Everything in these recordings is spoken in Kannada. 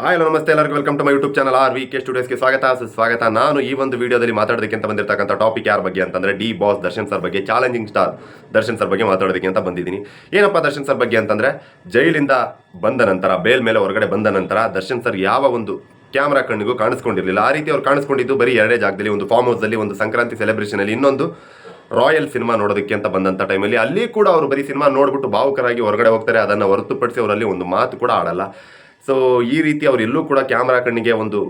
ಹಾಯ್ ಹಲೋ ನಮಸ್ತೆ ಎಲ್ಲರಿಗೂ. Welcome to my YouTube channel R V K ಸ್ಟುಡಿಯೋಸ್ಗೆ ಸ್ವಾಗತ. ಸ್ವಾಗತ ನಾನು ಈ ಒಂದು ವಿಡಿಯೋದಲ್ಲಿ ಮಾತಾಡೋದಕ್ಕೆ ಅಂತ ಬಂದಿರತಕ್ಕಂಥ ಟಾಪಿಕ್ ಯಾರ ಬಗ್ಗೆ ಅಂತಂದರೆ ಡಿ ಬಾಸ್ ದರ್ಶನ್ ಸರ್ ಬಗ್ಗೆ ಚಾಲೆಂಜಿಂಗ್ ಸ್ಟಾರ್ ದರ್ಶನ್ ಸರ್ ಬಗ್ಗೆ ಮಾತಾಡೋದಕ್ಕೆ ಅಂತ ಬಂದಿದ್ದೀನಿ. ಏನಪ್ಪ ದರ್ಶನ್ ಸರ್ ಬಗ್ಗೆ ಅಂತಂದರೆ, ಜೈಲಿಂದ ಬಂದ ನಂತರ ಬೇಲ್ ಮೇಲೆ ಹೊರಗಡೆ ಬಂದ ನಂತರ ದರ್ಶನ್ ಸರ್ ಯಾವ ಒಂದು ಕ್ಯಾಮ್ರಾ ಕಣ್ಣಿಗೂ ಕಾಣಿಸ್ಕೊಂಡಿರಲಿಲ್ಲ. ಆ ರೀತಿ ಅವ್ರು ಕಾಣಿಸ್ಕೊಂಡಿದ್ದು ಬರೀ ಎರಡೇ ಜಾಗದಲ್ಲಿ, ಒಂದು ಫಾರ್ಮ್ ಹೌಸಲ್ಲಿ ಒಂದು ಸಂಕ್ರಾಂತಿ ಸೆಲೆಬ್ರೇಷನಲ್ಲಿ ಇನ್ನೊಂದು ರಾಯಲ್ ಸಿನಿಮಾ ನೋಡೋದಕ್ಕೆ ಅಂತ ಬಂದಂಥ ಟೈಮಲ್ಲಿ ಅಲ್ಲಿ. ಕೂಡ ಅವರು ಬರೀ ಸಿನಿಮಾ ನೋಡ್ಬಿಟ್ಟು ಭಾವುಕರಾಗಿ ಹೊರಗಡೆ ಹೋಗ್ತಾರೆ. ಅದನ್ನು ಹೊರತುಪಡಿಸಿ ಅವರಲ್ಲಿ ಒಂದು ಮಾತು ಕೂಡ ಆಡಲ್ಲ. ಸೊ ಈ ರೀತಿ ಅವ್ರು ಎಲ್ಲೂ ಕೂಡ ಕ್ಯಾಮ್ರಾ ಕಣ್ಣಿಗೆ ಒಂದು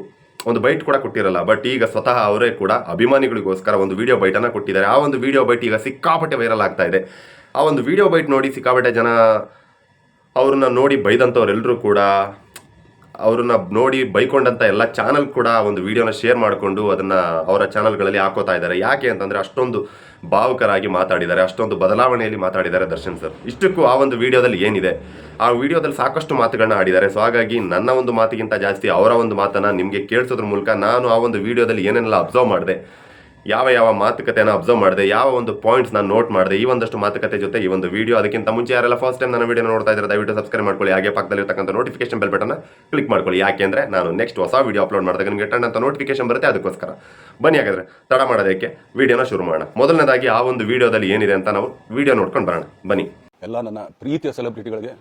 ಒಂದು ಬೈಟ್ ಕೂಡ ಕೊಟ್ಟಿರಲ್ಲ. ಬಟ್ ಈಗ ಸ್ವತಃ ಅವರೇ ಕೂಡ ಅಭಿಮಾನಿಗಳಿಗೋಸ್ಕರ ಒಂದು ವಿಡಿಯೋ ಬೈಟನ್ನು ಕೊಟ್ಟಿದ್ದಾರೆ. ಆ ಒಂದು ವಿಡಿಯೋ ಬೈಟ್ ಈಗ ಸಿಕ್ಕಾಪಟ್ಟೆ ವೈರಲ್ ಆಗ್ತಾ ಇದೆ. ಆ ಒಂದು ವಿಡಿಯೋ ಬೈಟ್ ನೋಡಿ ಸಿಕ್ಕಾಪಟ್ಟೆ ಜನ ಅವ್ರನ್ನ ನೋಡಿ ಬೈದಂಥವ್ರೆಲ್ಲರೂ ಕೂಡ ಅವ್ರನ್ನ ನೋಡಿ ಬೈಕೊಂಡಂಥ ಎಲ್ಲ ಚಾನಲ್ ಕೂಡ ಒಂದು ವಿಡಿಯೋನ ಶೇರ್ ಮಾಡಿಕೊಂಡು ಅದನ್ನು ಅವರ ಚಾನಲ್ಗಳಲ್ಲಿ ಹಾಕೋತಾ ಇದ್ದಾರೆ. ಯಾಕೆ ಅಂತಂದರೆ ಅಷ್ಟೊಂದು ಭಾವುಕರಾಗಿ ಮಾತಾಡಿದ್ದಾರೆ, ಅಷ್ಟೊಂದು ಬದಲಾವಣೆಯಲ್ಲಿ ಮಾತಾಡಿದ್ದಾರೆ ದರ್ಶನ್ ಸರ್ ಇಷ್ಟಕ್ಕೂ ಆ ಒಂದು ವಿಡಿಯೋದಲ್ಲಿ ಏನಿದೆ? ಆ ವಿಡಿಯೋದಲ್ಲಿ ಸಾಕಷ್ಟು ಮಾತುಗಳನ್ನ ಆಡಿದ್ದಾರೆ. ಸೊ ಹಾಗಾಗಿ ನನ್ನ ಒಂದು ಮಾತಿಗಿಂತ ಜಾಸ್ತಿ ಅವರ ಒಂದು ಮಾತನ್ನು ನಿಮಗೆ ಕೇಳಿಸೋದ್ರ ಮೂಲಕ ನಾನು ಆ ಒಂದು ವಿಡಿಯೋದಲ್ಲಿ ಏನೆಲ್ಲ ಅಬ್ಸರ್ವ್ ಮಾಡಿದೆ. ಯಾವ ಯಾವ ಮಾತುಕತೆನ ಅಬ್ಸರ್ವ್ ಮಾಡಿದೆ, ಯಾವ ಒಂದು ಪಾಯಿಂಟ್ಸ್ ನಾನು ನೋಟ್ ಮಾಡಿದೆ, ಈ ಒಂದಷ್ಟು ಮಾತುಕತೆ ಜೊತೆ ಈ ಒಂದು ವಿಡಿಯೋ ಅದಕ್ಕಿಂತ ಮುಂಚೆ ಯಾರೆಲ್ಲ ಫಸ್ಟ್ ಟೈಮ್ ನನ್ನ ವೀಡಿಯೋ ನೋಡ್ತಾ ಇದ್ದಾರೆ, ದಯವಿಟ್ಟು ಸಬ್ಸ್ಕ್ರೈಬ್ ಮಾಡ್ಕೊಳ್ಳಿ. ಹಾಗೆ ಪಕ್ಕದಲ್ಲಿ ಇರ್ತಕ್ಕಂಥ ನೋಟಿಫಿಕೇಶನ್ ಬೆಲ್ ಬಟನ್ ಕ್ಲಿಕ್ ಮಾಡ್ಕೊಳ್ಳಿ. ಯಾಕೆಂದ್ರೆ ನಾನು ನೆಕ್ಸ್ಟ್ ಹೊಸ ವಿಡಿಯೋ ಅಪ್ಲೋಡ್ ಮಾಡಿದಾಗ ನಿಮಗೆ ಟನ್ ಅಂತ ನೋಟಿಫಿಕೇಶನ್ ಬರುತ್ತೆ, ಅದಕ್ಕೋಸ್ಕರ. ಬನ್ನಿ ಹಾಗಾದ್ರೆ ತಡ ಮಾಡೋದಕ್ಕೆ ವಿಡಿಯೋನ ಶುರು ಮಾಡೋಣ. ಮೊದಲನೇದಾಗಿ ಆ ಒಂದು ವಿಡಿಯೋದಲ್ಲಿ ಏನಿದೆ ಅಂತ ನಾವು ವಿಡಿಯೋ ನೋಡ್ಕೊಂಡು ಬರೋಣ. ಬನ್ನಿ. ಎಲ್ಲ ನನ್ನ ಪ್ರೀತಿಯ ಸೆಲೆಬ್ರಿಟಿಗಳಿಗೆ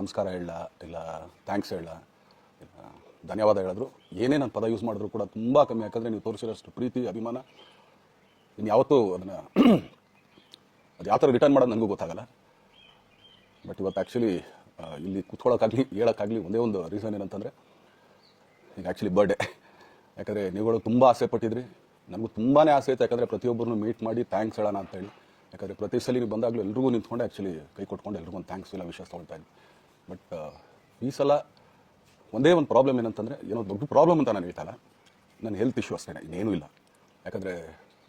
ನಮಸ್ಕಾರ ಹೇಳ ಇಲ್ಲ ಥ್ಯಾಂಕ್ಸ್ ಹೇಳ ಧನ್ಯವಾದ ಹೇಳಿದ್ರು. ಏನೇ ನಾನು ಪದ ಯೂಸ್ ಮಾಡಿದ್ರು ಕೂಡ ತುಂಬ ಕಮ್ಮಿ. ಯಾಕಂದರೆ ನೀವು ತೋರಿಸಿರೋಷ್ಟು ಪ್ರೀತಿ, ಅಭಿಮಾನ. ಇನ್ನು ಯಾವತ್ತೂ ಅದನ್ನು ಅದು ಯಾವ ಥರ ರಿಟರ್ನ್ ಮಾಡೋದು ನನಗೂ ಗೊತ್ತಾಗಲ್ಲ. ಬಟ್ ಇವತ್ತು ಆ್ಯಕ್ಚುಲಿ ಇಲ್ಲಿ ಕೂತ್ಕೊಳ್ಳೋಕ್ಕಾಗಲಿ, ಹೇಳೋಕ್ಕಾಗಲಿ ಒಂದೇ ಒಂದು ರೀಸನ್ ಏನಂತಂದರೆ, ಈಗ ಆ್ಯಕ್ಚುಲಿ ಬರ್ಡೇ ಯಾಕಂದರೆ ನೀವುಗಳು ತುಂಬ ಆಸೆ ಪಟ್ಟಿದ್ರಿ. ನನಗೂ ತುಂಬಾ ಆಸೆ ಐತೆ ಯಾಕಂದರೆ ಪ್ರತಿಯೊಬ್ಬರನ್ನು ಮೀಟ್ ಮಾಡಿ ಥ್ಯಾಂಕ್ಸ್ ಹೇಳೋಣ ಅಂತೇಳಿ ಯಾಕಂದರೆ ಪ್ರತಿ ಸಲ ನೀವು ಬಂದಾಗಲೂ ಎಲ್ರಿಗೂ ನಿಂತ್ಕೊಂಡು ಆ್ಯಕ್ಚುಲಿ ಕೈ ಕೊಟ್ಕೊಂಡು ಎಲ್ರಿಗೂ ಒಂದು ಥ್ಯಾಂಕ್ಸ್ ಇಲ್ಲ ವಿಷಯ ತೊಗೊಳ್ತಾ ಇದ್ವಿ. ಬಟ್ ಈ ಸಲ ಒಂದೇ ಒಂದು ಪ್ರಾಬ್ಲಮ್ ಏನಂತಂದರೆ, ಏನೋ ದೊಡ್ಡ ಪ್ರಾಬ್ಲಮ್ ಅಂತ ನಾನು ಹೇಳ್ತಾಯಿಲ್ಲ ನನ್ನ ಹೆಲ್ತ್ ಇಶ್ಯೂ ಅಷ್ಟೇ ಇನ್ನೇನೂ ಇಲ್ಲ. ಯಾಕಂದರೆ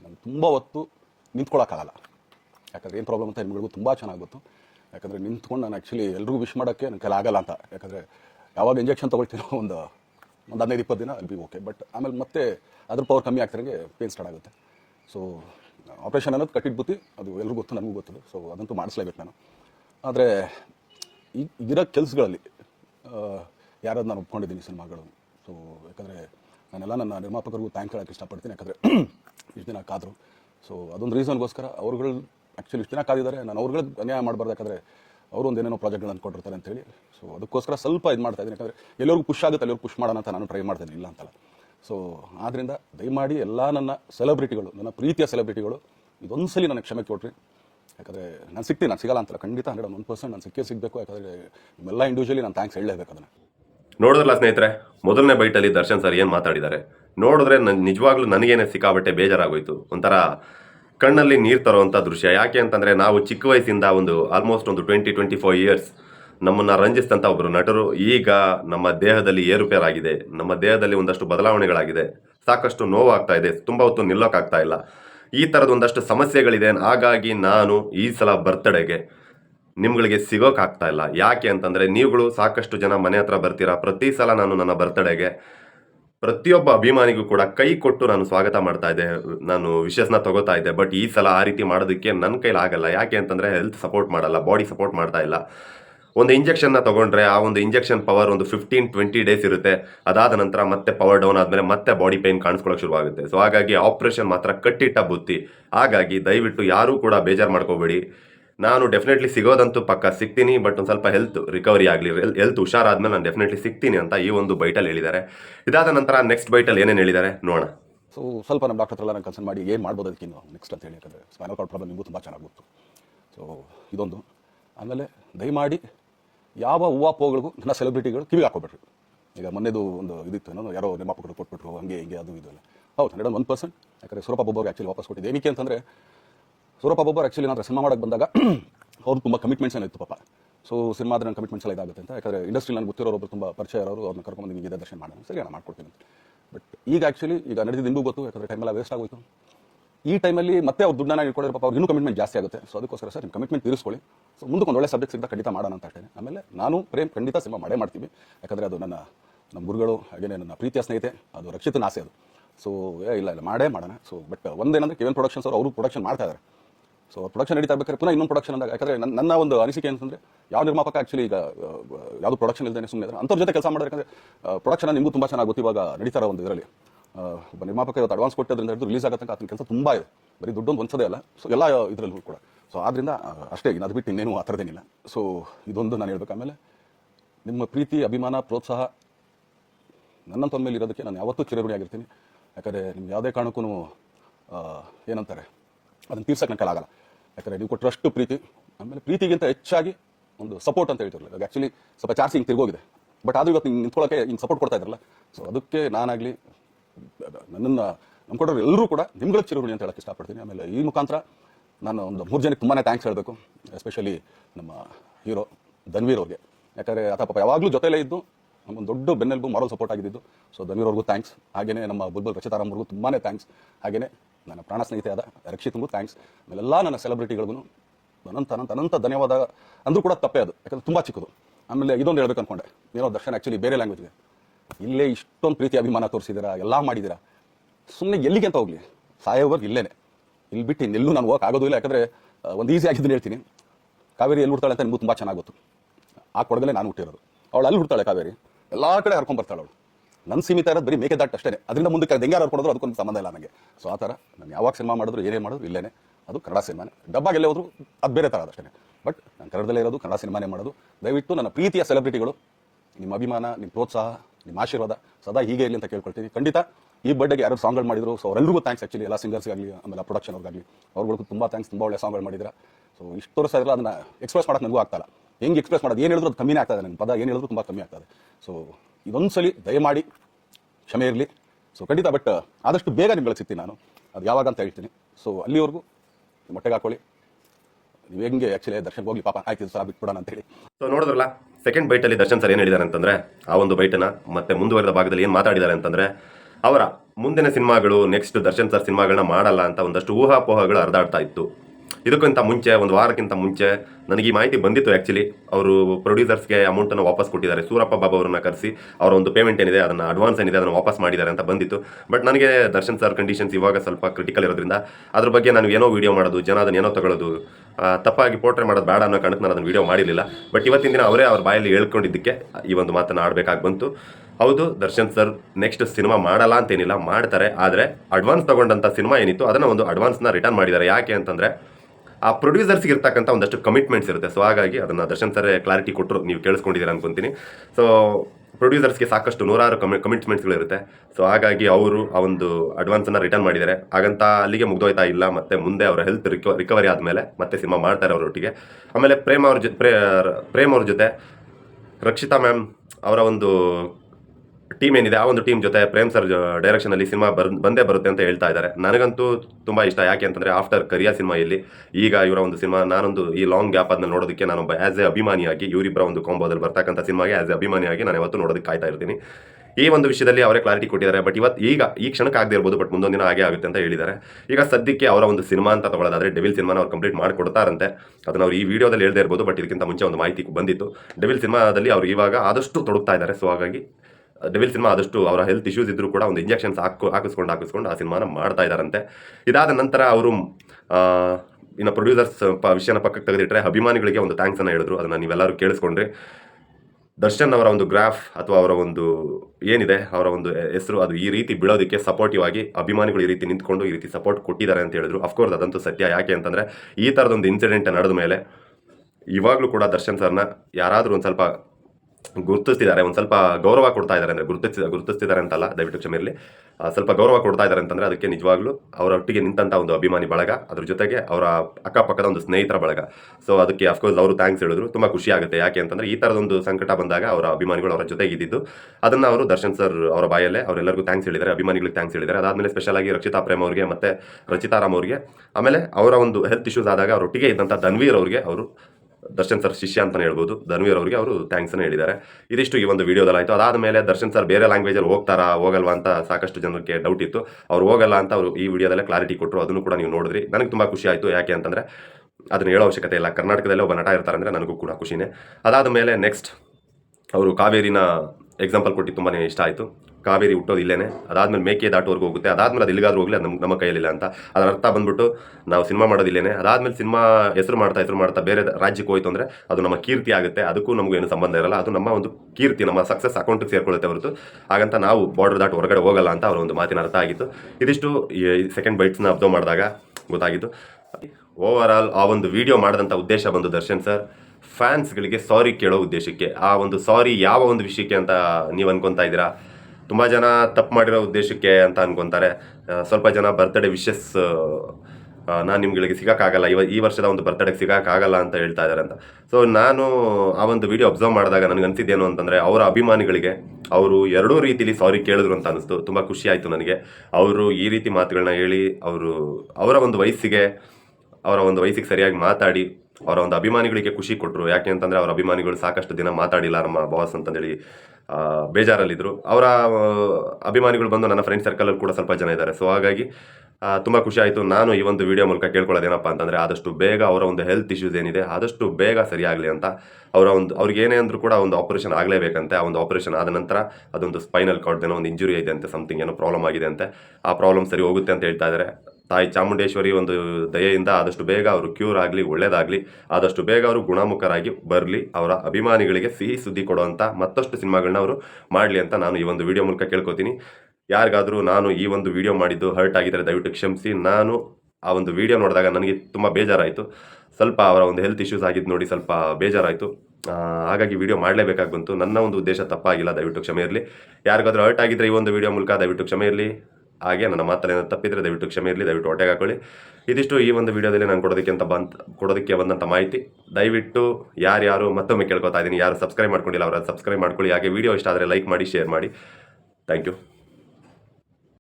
ನಾನು ತುಂಬ ಹೊತ್ತು ನಿಂತ್ಕೊಳ್ಳೋಕ್ಕಾಗಲ್ಲ ಯಾಕಂದರೆ ಏನು ಪ್ರಾಬ್ಲಮ್ ಅಂತ ನಿಮಗೆ ತುಂಬ ಚೆನ್ನಾಗಿ ಗೊತ್ತು. ಯಾಕಂದರೆ ನಿಂತ್ಕೊಂಡು ನಾನು ಆ್ಯಕ್ಚುಲಿ ಎಲ್ರಿಗೂ ವಿಶ್ ಮಾಡೋಕ್ಕೆ ನನ್ನ ಕೈಲಿ ಆಗಲ್ಲ ಅಂತ. ಯಾಕಂದರೆ ಯಾವಾಗ ಇಂಜೆಕ್ಷನ್ ತೊಗೊಳ್ತೀನೋ ಒಂದು ಒಂದು ಹದಿನೈದು, ಇಪ್ಪತ್ತು ದಿನ ಅಲ್ಲಿ ಬಿ ಓಕೆ ಬಟ್ ಆಮೇಲೆ ಮತ್ತೆ ಅದ್ರ ಪವರ್ ಕಮ್ಮಿ ಆಗ್ತಿರಂಗೆ ಪೇನ್ ಸ್ಟಾರ್ಟ್ ಆಗುತ್ತೆ. ಸೊ ಆಪ್ರೇಷನ್ ಅನ್ನೋದು ಕಟ್ಟಿಟ್ಟು ಬುತ್ತಿ, ಅದು ಎಲ್ರಿಗೂ ಗೊತ್ತು, ನನಗೂ ಗೊತ್ತು. ಸೊ ಅದಂತೂ ಮಾಡಿಸ್ಲೇಬೇಕು ನಾನು. ಆದರೆ ಈಗ ಇರೋ ಕೆಲಸಗಳಲ್ಲಿ ಯಾರಾದ್ರು ನಾನು ಒಪ್ಕೊಂಡಿದ್ದೀನಿ ಸಿನಿಮಾಗಳು. ಸೊ ಯಾಕಂದರೆ ನಾನೆಲ್ಲ ನನ್ನ ನಿರ್ಮಾಪಕರಿಗೂ ಥ್ಯಾಂಕ್ ಹೇಳೋಕ್ಕೆ ಇಷ್ಟಪಡ್ತೀನಿ. ಯಾಕಂದರೆ ಇಷ್ಟು ದಿನ ಕಾದರು. ಸೊ ಅದೊಂದು ರೀಸನ್ಗೋಸ್ಕರ ಅವ್ರುಗಳು ಆ್ಯಕ್ಚುಲಿ ಇಷ್ಟು ದಿನ ಕಾದಿದ್ದಾರೆ. ನಾನು ಅವ್ರುಗಳಿಗೆ ಅನ್ಯಾಯ ಮಾಡಬಾರ್ದು. ಯಾಕಂದರೆ ಅವರು ಒಂದು ಏನೇನೋ ಪ್ರಾಜೆಕ್ಟ್ಗಳು ಅಂದ್ಕೊಂಡಿರ್ತಾರೆ ಅಂತೇಳಿ ಸೊ ಅದಕ್ಕೋಸ್ಕರ ಸ್ವಲ್ಪ ಇದು ಮಾಡ್ತಾ ಇದ್ದೀನಿ. ಯಾಕಂದರೆ ಎಲ್ಲರಿಗೂ ಖುಷಿ ಆಗುತ್ತೆ, ಎಲ್ಲರಿಗೂ ಖುಷಿ ಮಾಡೋಣ ಅಂತ ನಾನು ಟ್ರೈ ಮಾಡ್ತೀನಿ ಇಲ್ಲ ಅಂತಲ್ಲ. ಸೊ ಆದ್ದರಿಂದ ದಯಮಾಡಿ ಎಲ್ಲ ನನ್ನ ಸೆಲೆಬ್ರಿಟಿಗಳು ನನ್ನ ಪ್ರೀತಿಯ ಸೆಲೆಬ್ರಿಟಿಗಳು ಇದೊಂದು ಸಲ ನನಗೆ ಕ್ಷಮೆ ಕೊಟ್ರಿ. ಯಾಕಂದರೆ ನಾನು ಸಿಗ್ತೀನಿ, ನಾನು ಸಿಗಲ್ಲ ಅಂತಲ್ಲ. ಖಂಡಿತ ಹಂಡ್ರೆಡ್ ಒನ್ ಪರ್ಸೆಂಟ್ ನಾನು ಸಿಕ್ಕೇ ಸಿಗಬೇಕು. ಯಾಕಂದರೆ ನಿಮ್ಮೆಲ್ಲ ಇಂಡಿವಿಜುವಲಿ ನಾನು ಥ್ಯಾಂಕ್ಸ್ ಹೇಳಲೇಬೇಕು ಅದನ್ನು. ನೋಡಿದ್ರಲ್ಲ ಸ್ನೇಹಿತರೆ, ಮೊದಲನೇ ಬೈಟಲ್ಲಿ ದರ್ಶನ್ ಸರ್ ಏನು ಮಾತಾಡಿದ್ದಾರೆ? ನೋಡಿದ್ರೆ ನನ್ನ ನಿಜವಾಗ್ಲೂ ನನಗೇನೆ ಸಿಕ್ಕಾಬಟ್ಟೆ ಬೇಜಾರಾಗೋಯ್ತು. ಒಂಥರ ಕಣ್ಣಲ್ಲಿ ನೀರು ತರುವಂಥ ದೃಶ್ಯ. ಯಾಕೆ ಅಂತಂದರೆ ನಾವು ಚಿಕ್ಕ ವಯಸ್ಸಿಂದ ಒಂದು ಆಲ್ಮೋಸ್ಟ್ ಒಂದು ಟ್ವೆಂಟಿ ಟ್ವೆಂಟಿ ಫೋರ್ ಇಯರ್ಸ್ ನಮ್ಮನ್ನು ರಂಜಿಸಿದಂಥ ಒಬ್ಬರು ನಟರು. ಈಗ ನಮ್ಮ ದೇಹದಲ್ಲಿ ಏರುಪೇರಾಗಿದೆ. ನಮ್ಮ ದೇಹದಲ್ಲಿ ಒಂದಷ್ಟು ಬದಲಾವಣೆಗಳಾಗಿದೆ. ಸಾಕಷ್ಟು ನೋವಾಗ್ತಾ ಇದೆ. ತುಂಬ ಹೊತ್ತು ನಿಲ್ಲೋಕ್ಕಾಗ್ತಾ ಇಲ್ಲ. ಈ ಥರದ ಒಂದಷ್ಟು ಸಮಸ್ಯೆಗಳಿದೆ. ಹಾಗಾಗಿ ನಾನು ಈ ಸಲ ಬರ್ತಡೆಗೆ ನಿಮ್ಗಳಿಗೆ ಸಿಗೋಕ್ಕಾಗ್ತಾ ಇಲ್ಲ. ಯಾಕೆ ಅಂತಂದರೆ ನೀವುಗಳು ಸಾಕಷ್ಟು ಜನ ಮನೆ ಹತ್ರ ಬರ್ತೀರಾ? ಪ್ರತಿ ಸಲ ನಾನು ನನ್ನ ಬರ್ತಡೆಗೆ ಪ್ರತಿಯೊಬ್ಬ ಅಭಿಮಾನಿಗೂ ಕೂಡ ಕೈ ಕೊಟ್ಟು ನಾನು ಸ್ವಾಗತ ಮಾಡ್ತಾ ಇದ್ದೆ. ನಾನು ವಿಶಸ್ನ ತಗೋತಾ ಇದ್ದೆ. ಬಟ್ ಈ ಸಲ ಆ ರೀತಿ ಮಾಡೋದಕ್ಕೆ ನನ್ನ ಕೈಲಿ ಆಗಲ್ಲ. ಯಾಕೆ ಅಂತಂದರೆ ಹೆಲ್ತ್ ಸಪೋರ್ಟ್ ಮಾಡಲ್ಲ. ಬಾಡಿ ಸಪೋರ್ಟ್ ಮಾಡ್ತಾ ಇಲ್ಲ. ಒಂದು ಇಂಜೆಕ್ಷನ್ನ ತೊಗೊಂಡ್ರೆ ಆ ಒಂದು ಇಂಜೆಕ್ಷನ್ ಪವರ್ ಒಂದು ಫಿಫ್ಟೀನ್ ಟ್ವೆಂಟಿ ಡೇಸ್ ಇರುತ್ತೆ. ಅದಾದ ನಂತರ ಮತ್ತೆ ಪವರ್ ಡೌನ್ ಆದಮೇಲೆ ಮತ್ತೆ ಬಾಡಿ ಪೇನ್ ಕಾಣಿಸ್ಕೊಳ್ಳೋಕೆ ಶುರುವಾಗುತ್ತೆ. ಸೊ ಹಾಗಾಗಿ ಆಪ್ರೇಷನ್ ಮಾತ್ರ ಕಟ್ಟಿಟ್ಟ ಬುತ್ತಿ. ಹಾಗಾಗಿ ದಯವಿಟ್ಟು ಯಾರೂ ಕೂಡ ಬೇಜಾರು ಮಾಡ್ಕೋಬೇಡಿ. ನಾನು ಡೆಫಿನೆಟ್ಲಿ ಸಿಗೋದಂತೂ ಪಕ್ಕ ಸಿಗ್ತೀನಿ ಬಟ್ ಒಂದು ಸ್ವಲ್ಪ ಹೆಲ್ತ್ ರಿಕವರಿ ಆಗಲಿ ಹೆಲ್ತ್ ಹುಷಾರಾದ್ಮೇಲೆ ನಾನು ಡೆಫಿನೆಟ್ಲಿ ಸಿಗ್ತೀನಿ ಅಂತ ಈ ಒಂದು ಬೈಟಲ್ಲಿ ಹೇಳಿದ್ದಾರೆ. ಇದಾದ ನಂತರ ನೆಕ್ಸ್ಟ್ ಬೈಟಲ್ಲಿ ಏನೇನು ಹೇಳಿದ್ದಾರೆ ನೋಡೋಣ. ಸೊ ಸ್ವಲ್ಪ ನಮ್ಮ ಡಾಕ್ಟರ್ ಎಲ್ಲ ನಾನು ಕನ್ಸಲ್ಟ್ ಮಾಡಿ ಏನು ಮಾಡ್ಬೋದು ಅದಕ್ಕೆ ಇನ್ನು ನೆಕ್ಸ್ಟ್ ಅಂತ ಹೇಳಿ ಯಾಕಂದರೆ ಸ್ಪೈನಲ್ ಕಾರ್ಡ್ ಪ್ರಾಬ್ಲಮ್ ನಿಮಗೂ ತುಂಬ ಚೆನ್ನಾಗಿ ಗೊತ್ತು. ಸೊ ಇದೊಂದು. ಆಮೇಲೆ ದಯಮಾಡಿ ಯಾವ ಹೂವು ಪೋಗಳಿಗೂ ನನ್ನ ಸೆಲೆಬ್ರಿಟಿಗಳು ಕಿವಿಗೆ ಹಾಕೋಬೇಡ್ರಿ ಈಗ ಮೊನ್ನೆದು ಒಂದು ಇದಿತ್ತು, ಏನೋ ಯಾರೋ ನಿರ್ಮಾಪಕರು ಕೊಟ್ಬಿಟ್ರು, ಹಂಗೆ, ಹಿಂಗೆ, ಅದು, ಇದು ಹೌದು ಹಂಡ್ರೆಡ್ ಒನ್ ಪರ್ಸೆಂಟ್ ಯಾಕಂದರೆ ಸುರಪ್ಪ ಬೊಬ್ಬವ್ರಿಗೆ ಆ್ಯಕ್ಚುಲಿ ವಾಪಸ್ ಕೊಟ್ಟಿದ್ದೆ. ಏನಕ್ಕೆ ಅಂತಂದರೆ ಸೂರಪ್ಪ ಬೊಬ್ಬರು ಆ್ಯಕ್ಚುಲಿ ನಾನು ಸಿನಿಮಾ ಮಾಡೋಕ್ಕೆ ಬಂದಾಗ ಅವ್ರು ತುಂಬ ಕಮಿಟ್ಮೆಂಟ್ಸ್ ಇತ್ತು ಪಾಪ. ಸೊ ಸಿನಿಮಾ ನನ್ನ ಕಮಿಟ್ಮೆಂಟ್ಸ್ ಎಲ್ಲ ಇದಾಗುತ್ತೆ ಅಂತ. ಯಾಕಂದರೆ ಇಂಡಸ್ಟ್ರಿ ನನಗೆ ಗೊತ್ತಿರೋರು ತುಂಬ ಪರಿಚಯ ಇರೋರು ಅವ್ರನ್ನ ಕರ್ಕೊಂಡು ನಿಮಗೆ ದರ್ಶನ ಮಾಡೋಣ ಸರಿ ನಾನು ಮಾಡ್ಕೊಡ್ತೀನಿ ಬಟ್ ಈಗ ಆ್ಯಕ್ಚುಲಿ ಈಗ ನಡೆದಿದ್ದು ನಿಮಗೂ ಗೊತ್ತು, ಯಾಕಂದರೆ ಟೈಮೆಲ್ಲ ವೇಸ್ಟ್ ಆಗೋಯ್ತು. ಈ ಟೈಮಲ್ಲಿ ಮತ್ತೆ ಅವ್ರು ದುಡ್ಡನ್ನ ಇಟ್ಕೊಳ್ಳೋ ಪಾಪ ಅವ್ರಿಗೆ ಇನ್ನೂ ಕಮಿಟ್ಮೆಂಟ್ ಜಾಸ್ತಿ ಆಗುತ್ತೆ. ಸೊ ಅದಕ್ಕೋಸ್ಕರ ಸರ್ ನಿಮ್ಮ ಕಮಿಟ್ಮೆಂಟ್ ತೀರಿಸ್ಕೊಳ್ಳಿ. ಸೊ ಮುಂದಕ್ಕೆ ಒಂದು ಒಳ್ಳೆ ಸಬ್ಜೆಕ್ಟ್ ಸಿಗ್ತಾ ಖಂಡಿತ ಮಾಡೋಣ ಅಂತ ಹೇಳ್ತೇನೆ. ಆಮೇಲೆ ನಾನು ಪ್ರೇಮ್ ಖಂಡಿತ ಸಿನಿಮಾ ಮಾಡೇ ಮಾಡ್ತೀವಿ ಯಾಕಂದರೆ ಅದು ನನ್ನ, ನಮ್ಮ ಗುರುಗಳು ಹಾಗೆಯೇ ನನ್ನ ಪ್ರೀತಿಯ ಸ್ನೇಹಿತೆ, ಅದು ರಕ್ಷಿತನ ಆಸೆ ಅದು. ಸೊ ಇಲ್ಲ ಇಲ್ಲ, ಮಾಡೇ ಮಾಡೋಣ. ಸೊ ಬಟ್ ಒಂದೇನಂದ್ರೆ ಕೆವನ್ ಪ್ರೊಡಕ್ಷನ್ಸ್ ಅವರು ಅವರು ಪ್ರೊಡಕ್ಷನ್ ಮಾಡ್ತಾ ಇದ್ದಾರೆ ಸೊ ಪ್ರೊಡಕ್ಷನ್ ನಡೀತಾ ಬೇಕಾದ್ರೆ ಪುನಃ ಇನ್ನೊಂದು ಪ್ರೊಡಕ್ಷನ್ ಅಂದಾಗ, ಯಾಕಂದ್ರೆ ನನ್ನ ಒಂದು ಅನಿಸಿಕೆ ಅಂತಂದ್ರೆ ಯಾವ ನಿರ್ಮಾಪಕ ಆಕ್ಚುಲಿ ಈಗ ಯಾವುದು ಪ್ರೊಡಕ್ಷನ್ ಇಲ್ಲದೆ ಸುಮ್ಮನೆ ಅಂತರ ಜೊತೆ ಕೆಲಸ ಮಾಡಬೇಕಂದ್ರೆ ಪ್ರೊಡಕ್ಷನ್ ನಿಮಗೂ ತುಂಬ ಚೆನ್ನಾಗಿ ಗೊತ್ತು ಇವಾಗ ನಡೀತಾರ ಒಂದು ಇದರಲ್ಲಿ. ಒಬ್ಬ ನಿರ್ಮಾಪಕ ಇವತ್ತು ಅಡ್ವಾನ್ಸ್ ಕೊಟ್ಟದ್ರಿಂದ ಹಿಡಿದು ರಿಲೀಸ್ ಆಗೋ ತನಕ ಆತನ ಕೆಲಸ ತುಂಬ ಇದೆ. ಬರೀ ದುಡ್ಡೊಂದು ಒಂದ್ಸದೇ ಅಲ್ಲ. ಸೊ ಎಲ್ಲ ಇದರಲ್ಲೂ ಕೂಡ. ಸೊ ಆದ್ದರಿಂದ ಅಷ್ಟೇ ಅದು ಬಿಟ್ಟು ಇನ್ನೇನು ಆ ಥರದೇನಿಲ್ಲ ಸೊ ಇದೊಂದು ನಾನು ಹೇಳ್ಬೇಕು. ಆಮೇಲೆ, ನಿಮ್ಮ ಪ್ರೀತಿ, ಅಭಿಮಾನ, ಪ್ರೋತ್ಸಾಹ, ನನ್ನಂತ ಮೇಲೆ ಇರೋದಕ್ಕೆ ನಾನು ಯಾವತ್ತೂ ಚಿರಋಣಿಯಾಗಿರ್ತೀನಿ. ಯಾಕಂದರೆ, ನಿಮ್ಗೆ ಯಾವುದೇ ಕಾರಣಕ್ಕೂ ಏನಂತಾರೆ ಅದನ್ನು ತೀರ್ಸಕ್ಕೆ ನನ್ನ ಆಗಲ್ಲ ಯಾಕಂದರೆ ನೀವು ಕೊಟ್ಟರಷ್ಟು ಪ್ರೀತಿ, ಆಮೇಲೆ ಪ್ರೀತಿಗಿಂತ ಹೆಚ್ಚಾಗಿ ಒಂದು ಸಪೋರ್ಟ್ ಅಂತ ಹೇಳ್ತಿರಲಿಲ್ಲ ಇವಾಗ ಆ್ಯಕ್ಚುಲಿ ಸ್ವಲ್ಪ ಚಾರ್ಜ್ ಹಿಂಗೆ ತಿರ್ಗೋಗಿದೆ. ಬಟ್ ಆದರೂ ಇವತ್ತು ನಿಂತ್ಕೊಳ್ಳೋಕೆ ಹಿಂಗೆ ಸಪೋರ್ಟ್ ಕೊಡ್ತಾ ಇದ್ರಲ್ಲ. ಸೊ ಅದಕ್ಕೆ ನಾನಾಗಲಿ, ನನ್ನನ್ನು ನಂಬ್ಕೊಡೋರು ಎಲ್ಲರೂ ಕೂಡ ನಿಮ್ಗಳ ಚಿರಋಣಿ ಅಂತ ಹೇಳಕ್ಕೆ ಇಷ್ಟಪಡ್ತೀನಿ. ಆಮೇಲೆ ಈ ಮುಖಾಂತರ ನಾನು ಒಂದು ಮೂರು ಜನಕ್ಕೆ ತುಂಬಾ ಥ್ಯಾಂಕ್ಸ್ ಹೇಳಬೇಕು. ಎಸ್ಪೆಷಲಿ ನಮ್ಮ ಹೀರೋ ಧನ್ವೀರ್ ಅವ್ರಿಗೆ. ಯಾಕಂದರೆ ಆತ ಪಾಪ ಯಾವಾಗಲೂ ಜೊತೆಲೇ ಇದ್ದು ನಮ್ಮೊಂದು ದೊಡ್ಡ ಬೆನ್ನೆಲುಬು ಮಾರಲ್ ಸಪೋರ್ಟ್ ಆಗಿದ್ದು. ಸೊ ಧನ್ವೀರ್ ಅವ್ರಿಗೂ ಥ್ಯಾಂಕ್ಸ್ ಹಾಗೆಯೇ ನಮ್ಮ ಬುಲ್ಬುಲ್ ರಚಿತಾರಾಮ್ ಅವ್ರಿಗೂ ತುಂಬಾ ಥ್ಯಾಂಕ್ಸ್ ಹಾಗೆಯೇ ನನ್ನ ಪ್ರಾಣ ಸ್ನೇಹಿತೆಯಾದ ರಕ್ಷಿತ್ಗೂ ಥ್ಯಾಂಕ್ಸ್ ಆಮೇಲೆಲ್ಲ ನನ್ನ ಸೆಲೆಬ್ರಿಟಿಗಳಿಗೂ ಅನಂತ ಅನಂತ ಅನಂತ ಧನ್ಯವಾದ ಅಂದರೂ ಕೂಡ ತಪ್ಪೇ ಅದು. ಯಾಕಂದ್ರೆ ತುಂಬ ಚಿಕ್ಕದು. ಆಮೇಲೆ ಇದೊಂದು ಹೇಳ್ಬೇಕು ಅನ್ಕೊಂಡೆ. ಏನೋ ದರ್ಶನ್ ಆ್ಯಕ್ಚುಲಿ ಬೇರೆ ಲ್ಯಾಂಗ್ವೇಜ್ಗೆ ಇಲ್ಲೇ ಇಷ್ಟೊಂದು ಪ್ರೀತಿ ಅಭಿಮಾನ ತೋರಿಸಿದ್ದೀರಾ ಎಲ್ಲ ಮಾಡಿದ್ದೀರಾ ಸುಮ್ಮನೆ ಎಲ್ಲಿಗೆ ಅಂತ ಹೋಗಲಿ. ಸಾಯೋವರ್ಗೆ ಇಲ್ಲೇ ಇಲ್ಲಿ ಬಿಟ್ಟು ಇನ್ನೆಲ್ಲೂ ನಾನು ಹೋಗಕ್ಕೆ ಆಗೋದಿಲ್ಲ ಯಾಕಂದರೆ ಒಂದು ಈಸಿ ಆಗಿದ್ದನ್ನು ಹೇಳ್ತೀನಿ. ಕಾವೇರಿ ಎಲ್ಲಿ ಹುಡ್ತಾಳೆ ಅಂತ ನಿಮಗೂ ತುಂಬ ಚೆನ್ನಾಗಿ ಗೊತ್ತು. ಆ ಕೊಡಗಲೇ ನಾನು ಹುಟ್ಟಿರೋದು. ಅವಳು ಅಲ್ಲಿ ಹುಡ್ತಾಳೆ ಕಾವೇರಿ. ಎಲ್ಲ ಕಡೆ ಹರ್ಕೊಂಬರ್ತಾಳೆ ಅವಳು. ನನ್ನ ಸೀಮಿತ ಇರೋದು ಬರೀ ಮೇಕೆದಾಟ್ ಅಷ್ಟೇ ಅದರಿಂದ ಮುಂದಕ್ಕೆ ಅದು ಹೆಂಗಾರು ಕೊಡೋದು ಅದಕ್ಕೊಂದು ಸಂಬಂಧ ಇಲ್ಲ ನನಗೆ ಸೊ ಆ ಥರ ನಾನು ಯಾವಾಗ ಸಿನಿಮಾ ಮಾಡಿದ್ರು ಏನೇ ಮಾಡಿದ್ರು ಇಲ್ಲೇನೆ. ಅದು ಕನ್ನಡ ಸಿನಿಮಾನೇ. ಡಬ್ಬಾಗೆಲ್ಲೇ ಹೋದ್ರು ಅದು ಬೇರೆ ಥರ ಅದಷ್ಟೇ ಬಟ್ ನಾನು ಕನ್ನಡದಲ್ಲೇ ಇರೋದು, ಕನ್ನಡ ಸಿನಿಮಾನೇ ಮಾಡೋದು. ದಯವಿಟ್ಟು ನನ್ನ ಪ್ರೀತಿಯ ಸೆಲೆಬ್ರಿಟಿಗಳು ನಿಮ್ಮ ಅಭಿಮಾನ, ನಿಮ್ಮ ಪ್ರೋತ್ಸಾಹ, ನಿಮ್ಮ ಆಶೀರ್ವಾದ ಸದಾ ಹೀಗೆ ಇರಲಿ ಅಂತ ಕೇಳ್ಕೊಳ್ತೀನಿ. ಖಂಡಿತ ಈ ಬರ್ಡೆಗೆ ಯಾರು ಸಾಂಗ್ಗಳು ಮಾಡಿದ್ರು ಸೊ ಅವರೆಲ್ಲರಿಗೂ ಥ್ಯಾಂಕ್ಸ್ ಆ್ಯಕ್ಚುಲಿ ಎಲ್ಲ ಸಿಂಗರ್ಸ್ಗಾಗಲಿ ಆಮೇಲೆ ಪ್ರೊಡಕ್ಷನ್ ಅವ್ರಿಗಾಗಲಿ. ಅವ್ರಿಗೂ ತುಂಬ ಥ್ಯಾಂಕ್ಸ್ ತುಂಬ ಒಳ್ಳೆ ಸಾಂಗ್ಗಳು ಮಾಡಿದ್ರೆ ಸೊ ಇಷ್ಟು ವರ್ಷ ಇರಲ್ಲ ಅದನ್ನ ಎಕ್ಸ್ಪ್ರೆಸ್ ಮಾಡೋಕ್ಕೆ ನನಗೂ ಆಗ್ತಾಯಿಲ್ಲ ಹೆಂಗೆ ಎಕ್ಸ್ಪ್ರೆಸ್ ಮಾಡೋದು, ಏನು ಹೇಳಿದ್ರು ಅದು ಕಮ್ಮಿನೇ ಆಗ್ತದೆ ನನ್ನ ಪದ ಏನು ಹೇಳಿದ್ರು ತುಂಬ ಕಮ್ಮಿ ಆಗ್ತದೆ ಸೊ ಇದೊಂದ್ಸಲಿ ದಯಮಾಡಿ, ಕ್ಷಮೆ ಇರಲಿ. ಸೊ ಖಂಡಿತ ಬಟ್ ಆದಷ್ಟು ಬೇಗ ನಿಮ್ಗಳಿಗೆ ಸಿಗ್ತೀನಿ ನಾನು. ಅದು ಯಾವಾಗ ಅಂತ ಹೇಳ್ತೀನಿ. ಸೊ ಅಲ್ಲಿವರೆಗೂ ಮೊಟ್ಟೆಗೆ ಹಾಕೊಳ್ಳಿ. ನೀವು ಹೆಂಗೆ ಆ್ಯಕ್ಚುಲಿ ದರ್ಶನ್ಗೆ ಹೋಗ್ಲಿ, ಪಾಪ, ಆಯ್ತು ಸರ್ ಬಿಟ್ಬಿಡೋಣ ಅಂತ ಹೇಳಿ. ಸೊ ನೋಡಿದ್ರಲ್ಲ ಸೆಕೆಂಡ್ ಬೈಟಲ್ಲಿ ದರ್ಶನ್ ಸರ್ ಏನು ಹೇಳಿದ್ದಾರೆ ಅಂತಂದರೆ, ಆ ಒಂದು ಬೈಟನ್ನ ಮತ್ತೆ ಮುಂದುವರೆದ ಭಾಗದಲ್ಲಿ ಏನು ಮಾತಾಡಿದ್ದಾರೆ ಅಂತಂದರೆ, ಅವರ ಮುಂದಿನ ಸಿನಿಮಾಗಳು ನೆಕ್ಸ್ಟ್ ದರ್ಶನ್ ಸರ್ ಸಿನಿಮಾಗಳನ್ನ ಮಾಡಲ್ಲ ಅಂತ ಒಂದಷ್ಟು ಊಹಾಪೋಹಗಳು ಹರಿದಾಡ್ತಾ ಇತ್ತು. ಇದಕ್ಕಿಂತ ಮುಂಚೆ, ಒಂದು ವಾರಕ್ಕಿಂತ ಮುಂಚೆ ನನಗೆ ಈ ಮಾಹಿತಿ ಬಂದಿತ್ತು ಆ್ಯಕ್ಚುಲಿ ಅವರು ಪ್ರೊಡ್ಯೂಸರ್ಸ್ಗೆ ಅಮೌಂಟನ್ನು ವಾಪಸ್ ಕೊಟ್ಟಿದ್ದಾರೆ. ಸೂರಪ್ಪ ಬಾಬಾ ಅವರನ್ನ ಕರೆಸಿ ಅವರ ಒಂದು ಪೇಮೆಂಟ್ ಏನಿದೆ, ಅದನ್ನು ಅಡ್ವಾನ್ಸ್ ಏನಿದೆ, ಅದನ್ನು ವಾಪಸ್ ಮಾಡಿದ್ದಾರೆ ಅಂತ ಬಂದಿತ್ತು. ಬಟ್ ನನಗೆ ದರ್ಶನ್ ಸರ್ ಕಂಡೀಷನ್ಸ್ ಇವಾಗ ಸ್ವಲ್ಪ ಕ್ರಿಟಿಕಲ್ ಇರೋದ್ರಿಂದ ಅದ್ರ ಬಗ್ಗೆ ನಾನು ಏನೋ ವೀಡಿಯೋ ಮಾಡೋದು, ಜನ ಅದನ್ನ ಏನೋ ತಗೊಳ್ಳೋದು ತಪ್ಪಾಗಿ ಪೋಟ್ರೆ ಮಾಡೋದು ಬೇಡ ಅನ್ನೋ ಕಾರಣಕ್ಕೆ ನಾನು ಅದನ್ನು ವೀಡಿಯೋ ಮಾಡಿರಲಿಲ್ಲ. ಬಟ್ ಇವತ್ತಿನ ದಿನ ಅವರೇ ಅವ್ರ ಬಾಯಲ್ಲಿ ಹೇಳ್ಕೊಂಡಿದ್ದಕ್ಕೆ ಈ ಒಂದು ಮಾತನ್ನು ಆಡಬೇಕಾಗಿ ಬಂತು. ಹೌದು, ದರ್ಶನ್ ಸರ್ ನೆಕ್ಸ್ಟ್ ಸಿನಿಮಾ ಮಾಡಲ್ಲ ಅಂತೇನಿಲ್ಲ, ಮಾಡ್ತಾರೆ. ಆದರೆ ಅಡ್ವಾನ್ಸ್ ತಗೊಂಡಂಥ ಸಿನಿಮಾ ಏನಿತ್ತು, ಅದನ್ನು ಒಂದು ಅಡ್ವಾನ್ಸ್ನ ರಿಟರ್ನ್ ಮಾಡಿದ್ದಾರೆ. ಯಾಕೆ ಅಂತಂದರೆ ಆ ಪ್ರೊಡ್ಯೂಸರ್ಸ್ಗೆ ಇರ್ತಕ್ಕಂಥ ಒಂದಷ್ಟು ಕಮಿಟ್ಮೆಂಟ್ಸ್ ಇರುತ್ತೆ. ಸೊ ಹಾಗಾಗಿ ಅದನ್ನು ದರ್ಶನ್ ಸರ್ ಕ್ಲಾರಿಟಿ ಕೊಟ್ಟರು ನೀವು ಕೇಳಿಸ್ಕೊಂಡಿದ್ದೀರಾ ಅನ್ಕೊಂತೀನಿ. ಸೊ ಪ್ರೊಡ್ಯೂಸರ್ಸ್ಗೆ ಸಾಕಷ್ಟು ನೂರಾರು ಕಮಿ ಕಮಿಟ್ಮೆಂಟ್ಸ್ಗಳಿರುತ್ತೆ ಸೊ ಹಾಗಾಗಿ ಅವರು ಆ ಒಂದು ಅಡ್ವಾನ್ಸನ್ನು ರಿಟರ್ನ್ ಮಾಡಿದ್ದಾರೆ. ಹಾಗಂತ ಅಲ್ಲಿಗೆ ಮುಗ್ದೋಯ್ತಾ ಇಲ್ಲ, ಮತ್ತೆ ಮುಂದೆ ಅವರ ಹೆಲ್ತ್ ರಿಕವ ರಿಕವರಿ ಆದಮೇಲೆ ಮತ್ತೆ ಸಿನಿಮಾ ಮಾಡ್ತಾರೆ ಅವರೊಟ್ಟಿಗೆ ಆಮೇಲೆ ಪ್ರೇಮ್ ಅವ್ರ ಜೊತೆ ಪ್ರೇ, ಪ್ರೇಮ್ ಅವ್ರ ಜೊತೆ ರಕ್ಷಿತಾ ಮ್ಯಾಮ್ ಅವರ ಒಂದು ಟೀಮ್ ಏನಿದೆ, ಆ ಒಂದು ಟೀಮ್ ಜೊತೆ ಪ್ರೇಮ್ ಸರ್ ಡೈರೆಕ್ಷನಲ್ಲಿ ಸಿನಿಮಾ ಬರ್, ಬಂದೇ ಬರುತ್ತೆ ಅಂತ ಹೇಳ್ತಾ ಇದ್ದಾರೆ. ನನಗಂತೂ ತುಂಬ ಇಷ್ಟ. ಯಾಕೆ ಅಂತಂದರೆ ಆಫ್ಟರ್ ಕರಿಯಾ ಸಿನಿಮಾ ಇಲ್ಲಿ ಈಗ ಇವರ ಒಂದು ಸಿನಿಮಾ, ನಾನೊಂದು ಈ ಲಾಂಗ್ ಗ್ಯಾಪ್ ಅದನ್ನ ನೋಡೋದಕ್ಕೆ ನಾನು ಆ್ಯಸ್ ಎ ಅಭಿಮಾನಿಯಾಗಿ ಇವರಿಬ್ಬರ ಒಂದು ಕಾಂಬೋದಲ್ಲಿ ಬರ್ತಕ್ಕಂಥ ಸಿನಿಮಾಗೆ ಆ್ಯಸ್ ಎ ಅಭಿಮಾನಿಯಾಗಿ ನಾನು ಯಾವತ್ತೂ ನೋಡೋದಕ್ಕೆ ಕಾಯ್ತಾ ಇರ್ತೀನಿ. ಈ ಒಂದು ವಿಷಯದಲ್ಲಿ ಅವರೇ ಕ್ಲಾರಿಟಿ ಕೊಟ್ಟಿದ್ದಾರೆ ಬಟ್ ಇವತ್ತು ಈಗ, ಈ ಕ್ಷಣಕ್ಕೆ ಆಗದೆ ಇರ್ಬೋದು ಬಟ್ ಮುಂದೊಂದು ದಿನ ಹಾಗೆ ಆಗುತ್ತೆ ಅಂತ ಹೇಳಿದ್ದಾರೆ. ಈಗ ಸದ್ಯಕ್ಕೆ ಅವರ ಒಂದು ಸಿನಿಮಾ ಅಂತ ತಗೊಳ್ಳೋದಾದ್ರೆ ಡೆವಿಲ್ ಸಿನಿಮಾನ ಅವ್ರು ಕಂಪ್ಲೀಟ್ ಮಾಡಿಕೊಡ್ತಾರಂತೆ. ಅದನ್ನ ಅವ್ರು ಈ ವಿಡಿಯೋದಲ್ಲಿ ಹೇಳದೇ ಇರ್ಬೋದು ಬಟ್ ಇದಕ್ಕಿಂತ ಮುಂಚೆ ಒಂದು ಮಾಹಿತಿ ಬಂದಿತ್ತು. ಡೆವಿಲ್ ಸಿನಿಮಾದಲ್ಲಿ ಅವ್ರು ಇವಾಗ ಆದಷ್ಟು ತೊಡಗ್ತಾ ಇದ್ದಾರೆ ಸೊ ಹಾಗಾಗಿ ಡೆವಿಲ್ ಸಿನಿಮಾ ಆದಷ್ಟು ಅವರ ಹೆಲ್ತ್ ಇಶ್ಯೂಸ್ ಇದ್ದರೂ ಕೂಡ ಒಂದು ಇಂಜೆಕ್ಷನ್ಸ್ ಹಾಕು, ಹಾಕಿಸ್ಕೊಂಡು ಹಾಕಿಸ್ಕೊಂಡು ಆ ಸಿನಿಮಾನ ಮಾಡ್ತಾ ಇದ್ದಾರಂತೆ ಇದಾದ ನಂತರ ಅವರು ಇನ್ನು ಪ್ರೊಡ್ಯೂಸರ್ಸ್ ಪ, ವಿಷಯನ ಪಕ್ಕಕ್ಕೆ ತೆಗೆದಿಟ್ಟರೆ ಅಭಿಮಾನಿಗಳಿಗೆ ಒಂದು ಥ್ಯಾಂಕ್ಸನ್ನು ಹೇಳಿದ್ರು. ಅದನ್ನು ನೀವೆಲ್ಲರೂ ಕೇಳಿಸ್ಕೊಂಡ್ರಿ. ದರ್ಶನ್ ಅವರ ಒಂದು ಗ್ರಾಫ್ ಅಥವಾ ಅವರ ಒಂದು ಏನಿದೆ, ಅವರ ಒಂದು ಹೆಸರು, ಅದು ಈ ರೀತಿ ಬೀಳೋದಕ್ಕೆ ಸಪೋರ್ಟಿವ್ ಆಗಿ ಅಭಿಮಾನಿಗಳು ಈ ರೀತಿ ನಿಂತ್ಕೊಂಡು ಈ ರೀತಿ ಸಪೋರ್ಟ್ ಕೊಟ್ಟಿದ್ದಾರೆ ಅಂತ ಹೇಳಿದ್ರು. ಅಫ್ಕೋರ್ಸ್ ಅದಂತೂ ಸತ್ಯ. ಯಾಕೆ ಅಂತಂದರೆ ಈ ಥರದೊಂದು ಇನ್ಸಿಡೆಂಟ್ ನಡೆದ ಮೇಲೆ ಇವಾಗಲೂ ಕೂಡ ದರ್ಶನ್ ಸರ್ನ ಯಾರಾದರೂ ಒಂದು ಸ್ವಲ್ಪ ಗುರುತಿಸ್ತಿದ್ದಾರೆ, ಒಂದು ಸ್ವಲ್ಪ ಗೌರವ ಕೊಡ್ತಾ ಇದ್ದಾರೆ ಅಂದರೆ ಗುರುತಿಸ್ ಗುರುತಿಸ್ತಿದ್ದಾರೆ ಅಂತಲ್ಲ, ದಯವಿಟ್ಟು ಕ್ಷಮೆ ಇರಲಿ ಸ್ವಲ್ಪ ಗೌರವ ಕೊಡ್ತಾ ಇದ್ದಾರೆ ಅಂತಂದರೆ ಅದಕ್ಕೆ ನಿಜವಾಗ್ಲೂ ಅವರ ಒಟ್ಟಿಗೆ ನಿಂತಂಥ ಒಂದು ಅಭಿಮಾನಿ ಬಳಗ, ಅದ್ರ ಜೊತೆಗೆ ಅವರ ಅಕ್ಕಪಕ್ಕದ ಒಂದು ಸ್ನೇಹಿತರ ಬಳಗ. ಸೊ ಅದಕ್ಕೆ ಅಫ್ಕೋರ್ಸ್ ಅವರು ಥ್ಯಾಂಕ್ಸ್ ಹೇಳಿದ್ರು. ತುಂಬ ಖುಷಿ ಆಗುತ್ತೆ. ಯಾಕೆ ಅಂತಂದರೆ ಈ ಥರದೊಂದು ಸಂಕಟ ಬಂದಾಗ ಅವರ ಅಭಿಮಾನಿಗಳು ಅವರ ಜೊತೆಗೆ ಇದ್ದಿದ್ದು. ಅದನ್ನು ಅವರು ದರ್ಶನ್ ಸರ್ ಅವರ ಬಾಯಲ್ಲೇ ಅವರೆಲ್ಲರಿಗೂ ಥ್ಯಾಂಕ್ಸ್ ಹೇಳಿದ್ದಾರೆ, ಅಭಿಮಾನಿಗಳಿಗೆ ಥ್ಯಾಂಕ್ಸ್ ಹೇಳಿದ್ದಾರೆ. ಅದಾದಮೇಲೆ ಸ್ಪೆಷಲ್ ಆಗಿ ರಕ್ಷಿತಾ ಪ್ರೇಮ್ ಅವರಿಗೆ ಮತ್ತು ರಚಿತಾರಾಮ್ ಅವರಿಗೆ. ಆಮೇಲೆ ಅವರ ಒಂದು ಹೆಲ್ತ್ ಇಶ್ಯೂಸ್ ಆದಾಗ ಅವರೊಟ್ಟಿಗೆ ಇದ್ದಂಥ ಧನ್ವೀರ್ ಅವರಿಗೆ ಅವರು ದರ್ಶನ್ ಸರ್ ಶಿಷ್ಯ ಅಂತಲೇ ಹೇಳ್ಬೋದು. ಧನ್ವೀರ್ ಅವರಿಗೆ ಅವರು ಥ್ಯಾಂಕ್ಸನ್ನು ಹೇಳಿದ್ದಾರೆ. ಇದಿಷ್ಟು ಈ ಒಂದು ವಿಡಿಯೋದಲ್ಲಾಯಿತು. ಅದಾದ ಮೇಲೆ ದರ್ಶನ್ ಸರ್ ಬೇರೆ ಲ್ಯಾಂಗ್ವೇಜಲ್ಲಿ ಹೋಗ್ತಾರಾ, ಹೋಗಲ್ವಾ ಅಂತ ಸಾಕಷ್ಟು ಜನಕ್ಕೆ ಡೌಟ್ ಇತ್ತು. ಅವ್ರು ಹೋಗಲ್ಲ ಅಂತ ಅವರು ಈ ವಿಡಿಯೋದಲ್ಲೇ ಕ್ಲಾರಿಟಿ ಕೊಟ್ಟರು ಅದನ್ನು ಕೂಡ ನೀವು ನೋಡಿದ್ರಿ. ನನಗೆ ತುಂಬ ಖುಷಿ ಆಯಿತು. ಯಾಕೆ ಅಂತಂದರೆ ಅದನ್ನು ಹೇಳೋ ಅವಶ್ಯಕತೆ ಇಲ್ಲ. ಕರ್ನಾಟಕದಲ್ಲೇ ಒಬ್ಬ ನಟ ಇರ್ತಾರೆ ಅಂದರೆ ನನಗೂ ಕೂಡ ಖುಷಿನೇ. ಅದಾದ ಮೇಲೆ ನೆಕ್ಸ್ಟ್ ಅವರು ಕಾವೇರಿನ ಎಕ್ಸಾಂಪಲ್ ಕೊಟ್ಟು ತುಂಬಾ ಇಷ್ಟ ಆಯಿತು. ಕಾವೇರಿ ಹುಟ್ಟೋದು ಅದಾದ್ಮೇಲೆ ಮೇಕೆ ದಾಟೋರ್ಗೆ ಹೋಗುತ್ತೆ. ಅದಾದ್ಮೇಲೆ ಅದು ಇಲ್ಲಿಗಾದ್ರೂ ಹೋಗಲಿ, ಅದು ನಮ್ಮ ಕೈಯಲ್ಲಿಲ್ಲ ಅಂತ. ಅದರ ಅರ್ಥ ಬಂದ್ಬಿಟ್ಟು ನಾವು ಸಿನಿಮಾ ಮಾಡೋದಿಲ್ಲೇನೆ ಅದಾದ್ಮೇಲೆ ಸಿನಿಮಾ ಹೆಸರು ಮಾಡ್ತಾ ಹೆಸರು ಮಾಡ್ತಾ ಬೇರೆ ರಾಜ್ಯಕ್ಕೆ ಹೋಯ್ತು ಅಂದರೆ ಅದು ನಮ್ಮ ಕೀರ್ತಿ ಆಗುತ್ತೆ. ಅದಕ್ಕೂ ನಮಗೂ ಏನು ಸಂಬಂಧ ಇರಲ್ಲ. ಅದು ನಮ್ಮ ಒಂದು ಕೀರ್ತಿ, ನಮ್ಮ ಸಕ್ಸಸ್ ಅಕೌಂಟಿಗೆ ಸೇರ್ಕೊಳ್ಳುತ್ತೆ ಹೊರತು. ಹಾಗಂತ ನಾವು ಬಾರ್ಡರ್ ದಾಟ್ ಹೊರಗಡೆ ಹೋಗಲ್ಲ ಅಂತ ಅವರ ಒಂದು ಮಾತಿನ ಅರ್ಥ ಆಗಿತ್ತು. ಇದಿಷ್ಟು ಸೆಕೆಂಡ್ ಬೈಟ್ಸ್ನ ಅಬ್ಸರ್ವ್ ಮಾಡಿದಾಗ ಗೊತ್ತಾಗಿತ್ತು ಓವರ್ ಆಲ್ ಆ ಒಂದು ವಿಡಿಯೋ ಮಾಡಿದಂಥ ಉದ್ದೇಶ ಬಂದು ದರ್ಶನ್ ಸರ್ ಫ್ಯಾನ್ಸ್ಗಳಿಗೆ ಸಾರಿ ಕೇಳೋ ಉದ್ದೇಶಕ್ಕೆ, ಆ ಒಂದು ಸಾರಿ ಯಾವ ಒಂದು ವಿಷಯಕ್ಕೆ ಅಂತ ನೀವು ಅನ್ಕೊತಾ ಇದ್ದೀರಾ? ತುಂಬ ಜನ ತಪ್ಪು ಮಾಡಿರೋ ಉದ್ದೇಶಕ್ಕೆ ಅಂತ ಅನ್ಕೊತಾರೆ. ಸ್ವಲ್ಪ ಜನ ಬರ್ತ್ಡೇ ವಿಶಸ್ ನಾನು ನಿಮ್ಗಳಿಗೆ ಸಿಗೋಕ್ಕಾಗಲ್ಲ. ಇವ ಈ ವರ್ಷದ ಒಂದು ಬರ್ತಡೆಗೆ ಸಿಗೋಕ್ಕಾಗಲ್ಲ ಅಂತ ಹೇಳ್ತಾ ಇದ್ದಾರೆ ಅಂತ. ಸೊ ನಾನು ಆ ಒಂದು ವಿಡಿಯೋ ಅಬ್ಸರ್ವ್ ಮಾಡಿದಾಗ ನನಗೆ ಅನಿಸಿದ್ದೇನು ಅಂತಂದರೆ, ಅವರ ಅಭಿಮಾನಿಗಳಿಗೆ ಅವರು ಎರಡೂ ರೀತಿಲಿ ಸಾರಿ ಕೇಳಿದ್ರು ಅಂತ ಅನಿಸ್ತು. ತುಂಬ ಖುಷಿ ಆಯಿತು ನನಗೆ. ಅವರು ಈ ರೀತಿ ಮಾತುಗಳನ್ನ ಹೇಳಿ, ಅವರು, ಅವರ ಒಂದು ವಯಸ್ಸಿಗೆ, ಅವರ ಒಂದು ವಯಸ್ಸಿಗೆ ಸರಿಯಾಗಿ ಮಾತಾಡಿ, ಅವರ ಒಂದು ಅಭಿಮಾನಿಗಳಿಗೆ ಖುಷಿ ಕೊಟ್ಟರು ಯಾಕೆ ಅಂತಂದರೆ, ಅವರ ಅಭಿಮಾನಿಗಳು ಸಾಕಷ್ಟು ದಿನ ಮಾತಾಡಿಲ್ಲ ನಮ್ಮ ಬಾಸ್ ಅಂತಂದೇಳಿ. ಬೇಜಾರಲ್ಲಿದ್ದರು ಅವರ ಅಭಿಮಾನಿಗಳು ಬಂದು ನನ್ನ ಫ್ರೆಂಡ್ ಸರ್ಕಲಲ್ಲಿ ಕೂಡ ಸ್ವಲ್ಪ ಜನ ಇದ್ದಾರೆ. ಸೊ ಹಾಗಾಗಿ ತುಂಬ ಖುಷಿ ಆಯಿತು. ನಾನು ಈ ಒಂದು ವಿಡಿಯೋ ಮೂಲಕ ಕೇಳ್ಕೊಳ್ಳೋದೇನಪ್ಪ ಅಂತಂದರೆ, ಆದಷ್ಟು ಬೇಗ ಅವರ ಒಂದು ಹೆಲ್ತ್ ಇಶ್ಯೂಸ್ ಏನಿದೆ, ಆದಷ್ಟು ಬೇಗ ಸರಿಯಾಗಲಿ ಅಂತ ಅವರ ಒಂದು, ಅವ್ರಿಗೆ ಏನೇ ಅಂದರೂ ಕೂಡ ಒಂದು ಆಪರೇಷನ್ ಆಗಲೇಬೇಕಂತೆ. ಆ ಒಂದು ಆಪರೇಷನ್ ಆದ ನಂತರ ಅದೊಂದು ಸ್ಪೈನಲ್ ಕಾರ್ಡ್ದೇನೋ ಒಂದು ಇಂಜುರಿ ಇದೆ ಅಂತೆ ಸಮಥಿಂಗ್ ಏನೋ ಪ್ರಾಬ್ಲಮ್ ಆಗಿದೆ ಅಂತೆ. ಆ ಪ್ರಾಬ್ಲಮ್ ಸರಿ ಹೋಗುತ್ತೆ ಅಂತ ಹೇಳ್ತಾ ಇದ್ದಾರೆ. ತಾಯಿ ಚಾಮುಂಡೇಶ್ವರಿ ಒಂದು ದಯೆಯಿಂದ ಆದಷ್ಟು ಬೇಗ ಅವರು ಕ್ಯೂರ್ ಆಗಲಿ, ಒಳ್ಳೇದಾಗಲಿ, ಆದಷ್ಟು ಬೇಗ ಅವರು ಗುಣಮುಖರಾಗಿ ಬರಲಿ, ಅವರ ಅಭಿಮಾನಿಗಳಿಗೆ ಸಿಹಿ ಸುದ್ದಿ ಕೊಡುವಂಥ ಮತ್ತಷ್ಟು ಸಿನಿಮಾಗಳನ್ನ ಅವರು ಮಾಡಲಿ ಅಂತ ನಾನು ಈ ಒಂದು ವಿಡಿಯೋ ಮೂಲಕ ಕೇಳ್ಕೊತೀನಿ. ಯಾರಿಗಾದರೂ ನಾನು ಈ ಒಂದು ವಿಡಿಯೋ ಮಾಡಿದ್ದು ಹರ್ಟ್ ಆಗಿದ್ದರೆ ದಯವಿಟ್ಟು ಕ್ಷಮಿಸಿ. ನಾನು ಆ ಒಂದು ವಿಡಿಯೋ ನೋಡಿದಾಗ ನನಗೆ ತುಂಬ ಬೇಜಾರಾಯಿತು. ಸ್ವಲ್ಪ ಅವರ ಒಂದು ಹೆಲ್ತ್ ಇಶ್ಯೂಸ್ ಆಗಿದ್ದು ನೋಡಿ ಸ್ವಲ್ಪ ಬೇಜಾರಾಯಿತು. ಹಾಗಾಗಿ ವಿಡಿಯೋ ಮಾಡಲೇಬೇಕಾಗಿ ಬಂತು. ನನ್ನ ಒಂದು ಉದ್ದೇಶ ತಪ್ಪಾಗಿಲ್ಲ. ದಯವಿಟ್ಟು ಕ್ಷಮೆ ಇರಲಿ. ಯಾರಿಗಾದರೂ ಹರ್ಟ್ ಆಗಿದ್ದರೆ ಈ ಒಂದು ವಿಡಿಯೋ ಮೂಲಕ ದಯವಿಟ್ಟು ಕ್ಷಮೆ ಇರಲಿ. ಹಾಗೆ ನನ್ನ ಮಾತಲ್ಲಿ ತಪ್ಪಿದ್ರೆ ದಯವಿಟ್ಟು ಕ್ಷಮೆ ಇರಲಿ, ದಯವಿಟ್ಟು ಹೊಟ್ಟೆಗೆ ಹಾಕೊಳ್ಳಿ. ಇದಿಷ್ಟು ಈ ಒಂದು ವಿಡಿಯೋದಲ್ಲಿ ನಾನು ಕೊಡೋದಕ್ಕೆ ಅಂತ ಬಂತ ಕೊಡೋದಕ್ಕೆ ಬಂದಂಥ ಮಾಹಿತಿ. ದಯವಿಟ್ಟು ಯಾರ್ಯಾರು ಮತ್ತೊಮ್ಮೆ ಕೇಳ್ಕೊತಾ ಇದ್ದೀನಿ, ಯಾರು ಸಬ್ಸ್ಕ್ರೈಬ್ ಮಾಡ್ಕೊಂಡಿಲ್ಲ, ಅವರ ಸಬ್ಸ್ಕ್ರೈಬ್ ಮಾಡ್ಕೊಳ್ಳಿ. ಹಾಗೆ ವಿಡಿಯೋ ಇಷ್ಟ ಆದರೆ ಲೈಕ್ ಮಾಡಿ ಶೇರ್ ಮಾಡಿ. Thank you